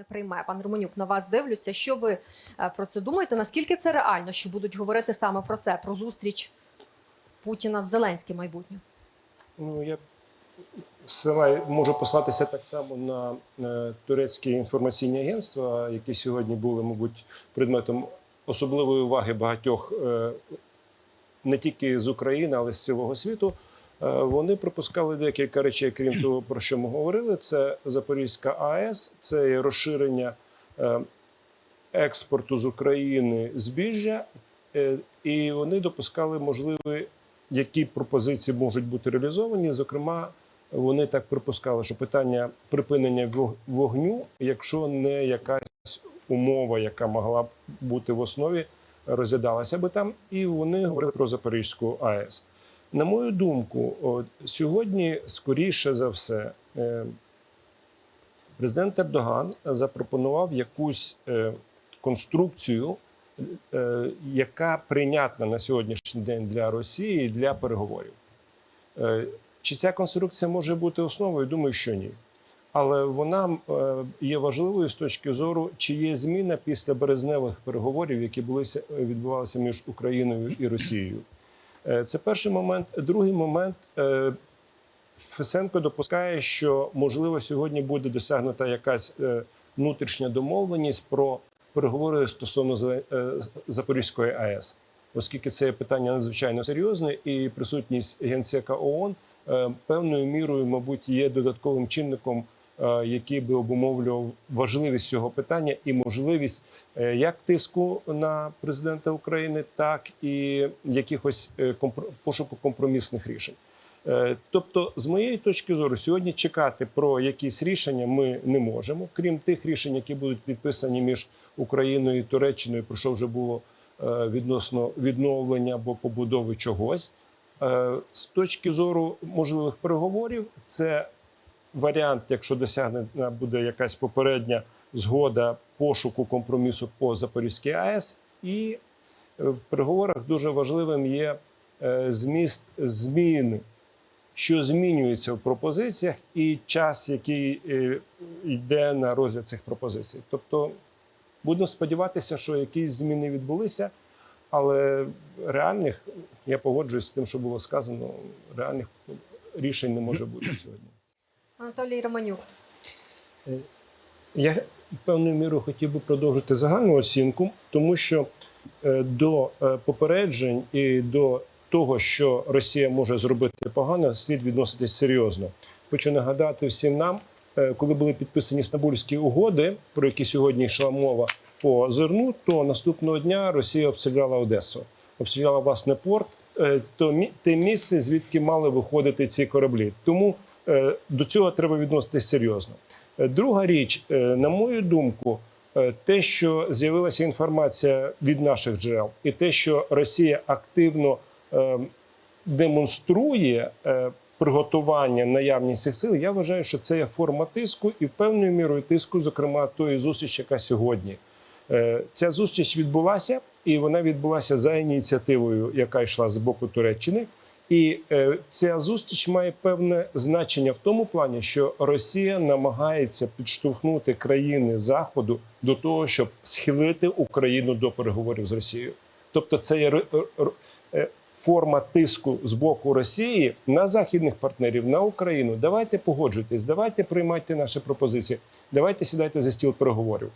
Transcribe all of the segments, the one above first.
не приймає. Пан Романюк, на вас дивлюся. Що ви е, про це думаєте? Наскільки це реально, що будуть говорити саме про це, про зустріч Путіна з Зеленським майбутнє? Ну, я села можу послатися так само на е, турецькі інформаційні агентства, які сьогодні були, мабуть, предметом особливої уваги багатьох е, не тільки з України, але з цілого світу. Е, Вони пропускали декілька речей, крім того, про що ми говорили. Це Запорізька АЕС, це розширення е, експорту з України збіжжя, е, і вони допускали можливі які пропозиції можуть бути реалізовані. Зокрема, вони так припускали, що питання припинення вогню, якщо не якась умова, яка могла б бути в основі, розглядалася би там, і вони говорили про Запорізьку АЕС. На мою думку, сьогодні, скоріше за все, е, президент Ердоган запропонував якусь е, конструкцію, е, яка прийнятна на сьогоднішній день для Росії для переговорів. Чи ця конструкція може бути основою? Думаю, що ні. Але вона є важливою з точки зору, чи є зміна після березневих переговорів, які відбувалися між Україною і Росією. Е, Це перший момент. Другий момент. е, Фесенко допускає, що можливо сьогодні буде досягнута якась е, внутрішня домовленість про переговори стосовно Запорізької АЕС, оскільки це питання надзвичайно серйозне, і присутність генсека ООН певною мірою, мабуть, є додатковим чинником, який би обумовлював важливість цього питання і можливість е, як тиску на президента України, так і якихось е, пошуку компромісних рішень. Е, Тобто, з моєї точки зору, сьогодні чекати про якісь рішення ми не можемо, крім тих рішень, які будуть підписані між Україною і Туреччиною, про що вже було е, відносно відновлення або побудови чогось. Е, З точки зору можливих переговорів, це варіант, якщо досягнена буде якась попередня згода пошуку компромісу по Запорізькій АЕС, і е, в переговорах дуже важливим є е, зміст змін, що змінюється в пропозиціях, і час, який е, йде на розгляд цих пропозицій. Тобто, будемо сподіватися, що якісь зміни відбулися, але реальних я погоджуюсь з тим, що було сказано. Реальних рішень не може бути сьогодні. Анатолій Романюк. Я певною мірою хотів би продовжити загальну оцінку, тому що е, до е, попереджень і до того, що Росія може зробити погано, слід відноситись серйозно. Хочу нагадати всім нам, е, коли були підписані Стамбульські угоди, про які сьогодні йшла мова по зерну, то наступного дня Росія обстріляла Одесу, обстріляла власне порт, е, то те місце, звідки мали виходити ці кораблі. Тому е, до цього треба відноситись серйозно. Е, Друга річ, е, на мою думку, е, те, що з'явилася інформація від наших джерел, і те, що Росія активно е, демонструє е, приготування наявність цих сил, я вважаю, що це є форма тиску і певною мірою тиску, зокрема тої зустрічі, яка сьогодні. Е, Ця зустріч відбулася, і вона відбулася за ініціативою, яка йшла з боку Туреччини. І е, ця зустріч має певне значення в тому плані, що Росія намагається підштовхнути країни Заходу до того, щоб схилити Україну до переговорів з Росією. Тобто, це є е, форма тиску з боку Росії на західних партнерів на Україну. Давайте погоджуйтесь, давайте приймайте наші пропозиції, давайте сідайте за стіл переговорів.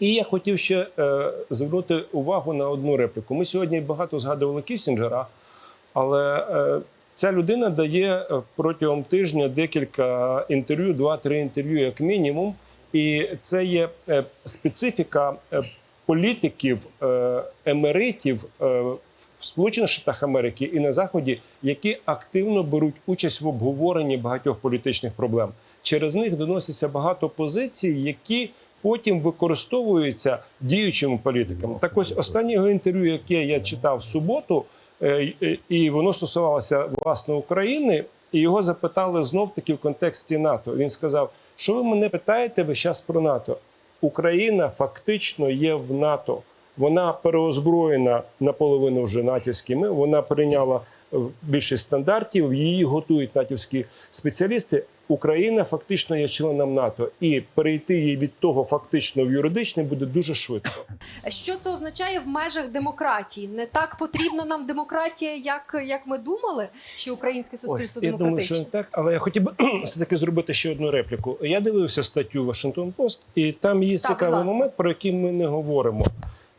І я хотів ще е, звернути увагу на одну репліку. Ми сьогодні багато згадували Кісінджера, але е, ця людина дає е, протягом тижня декілька інтерв'ю, два-три інтерв'ю, як мінімум. І це є е, специфіка політиків, емеритів в Сполучених Штатах Америки і на Заході, які активно беруть участь в обговоренні багатьох політичних проблем. Через них доноситься багато позицій, які потім використовуються діючими політиками. Так ось останнє його інтерв'ю, яке я читав в суботу, і воно стосувалося власне України. І його запитали знов таки в контексті НАТО. Він сказав: що ви мене питаєте ви зараз про НАТО? Україна фактично є в НАТО. Вона переозброєна наполовину вже натівськими. Вона прийняла е, більшість стандартів. Її готують натівські спеціалісти. Україна фактично є членом НАТО, і перейти її від того фактично в юридичне буде дуже швидко. Що це означає в межах демократії? Не так потрібна нам демократія, як, як ми думали, що українське суспільство Ось, я думаю, що не так, але я хотів би все таки зробити ще одну репліку. Я дивився статтю Вашингтон Пост, і там є Так, цікавий момент, про який ми не говоримо.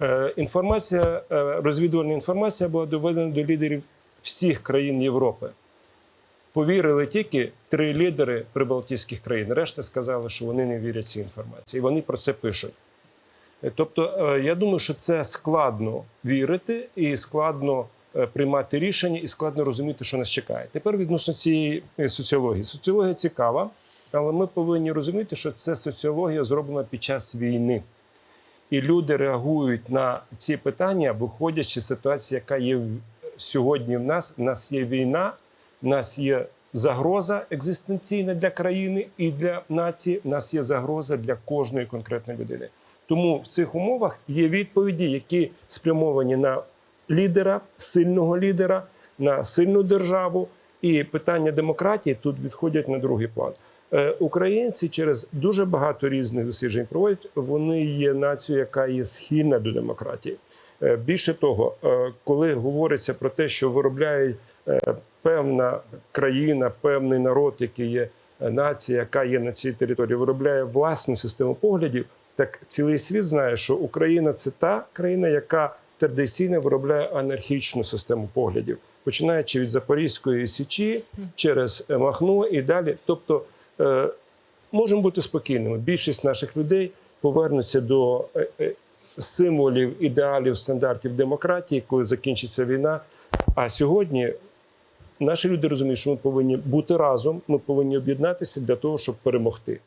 Е, інформація, е, розвідувальна інформація була доведена до лідерів всіх країн Європи. Повірили тільки три лідери прибалтійських країн. Решта сказали, що вони не вірять цій інформації. Вони про це пишуть. Е, Тобто, е, я думаю, що це складно вірити і складно е, приймати рішення, і складно розуміти, що нас чекає. Тепер відносно цієї соціології. Соціологія цікава, але ми повинні розуміти, що це соціологія зроблена під час війни. І люди реагують на ці питання, виходячи з ситуації, яка є сьогодні в нас. В нас є війна, в нас є загроза екзистенційна для країни і для нації. В нас є загроза для кожної конкретної людини. Тому в цих умовах є відповіді, які спрямовані на лідера, сильного лідера, на сильну державу. І питання демократії тут відходять на другий план. Е, Українці через дуже багато різних досліджень проводять. Вони є нацією, яка є схильна до демократії. Е, Більше того, е, коли говориться про те, що виробляє е, певна країна, певний народ, який є е, нація, яка є на цій території, виробляє власну систему поглядів, так цілий світ знає, що Україна це та країна, яка традиційно виробляє анархічну систему поглядів, починаючи від Запорізької січі через е, Махно і далі. Тобто е, можемо бути спокійними. Більшість наших людей повернуться до е, е, символів, ідеалів, стандартів демократії, коли закінчиться війна. А сьогодні наші люди розуміють, що ми повинні бути разом, ми повинні об'єднатися для того, щоб перемогти.